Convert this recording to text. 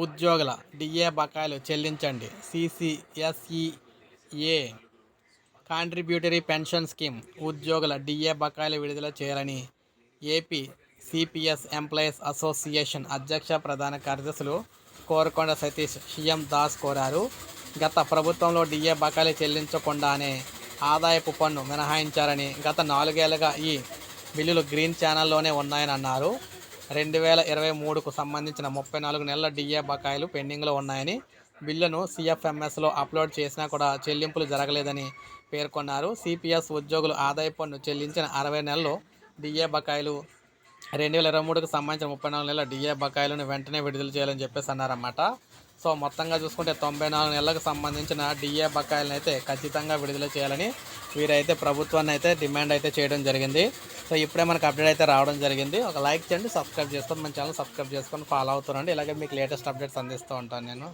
ఉద్యోగుల డిఏ బకాయిలు చెల్లించండి. సిసిఎస్ఈఏ కాంట్రిబ్యూటరీ పెన్షన్ స్కీమ్ ఉద్యోగుల డిఏ బకాయిలు విడుదల చేయాలని ఏపీ సిపిఎస్ ఎంప్లాయీస్ అసోసియేషన్ అధ్యక్ష ప్రధాన కార్యదర్శులు కోరకొండ సతీష్ సీఎం దాస్ కోరారు. గత ప్రభుత్వంలో డిఏ బకాయిలు చెల్లించకుండానే ఆదాయపు పన్ను మినహాయించారని గత నాలుగేళ్ళుగా ఈ బిల్లులు గ్రీన్ ఛానల్లోనే ఉన్నాయని అన్నారు. రెండు వేల ఇరవై మూడుకు సంబంధించిన ముప్పై నాలుగు నెలల డిఏ బకాయిలు పెండింగ్లో ఉన్నాయని బిల్లును సిఎఫ్ఎంఎస్లో అప్లోడ్ చేసినా కూడా చెల్లింపులు జరగలేదని పేర్కొన్నారు. సిపిఎస్ ఉద్యోగులు ఆదాయ పన్ను చెల్లించిన అరవై నెలలు డిఏ బకాయిలు రెండు వేల ఇరవై మూడుకు సంబంధించిన ముప్పై నాలుగు నెలల డిఏ బకాయిలను వెంటనే విడుదల చేయాలని చెప్పేసి అన్నారన్నమాట. సో మొత్తంగా చూసుకుంటే తొంభై నాలుగు నెలలకు సంబంధించిన డిఏ బకాయిలను అయితే ఖచ్చితంగా విడుదల చేయాలని వీరైతే ప్రభుత్వాన్ని అయితే డిమాండ్ అయితే చేయడం జరిగింది. సో ఇప్పుడే మనకు అప్డేట్ అయితే రావడం జరిగింది. ఒక లైక్ చేయండి సబ్స్క్రైబ్ చేసుకొని మన ఛానల్ సబ్స్క్రైబ్ చేసుకొని ఫాలో అవుతారండి. ఇలాగే మీకు లేటెస్ట్ అప్డేట్స్ అందిస్తూ ఉంటాను నేను.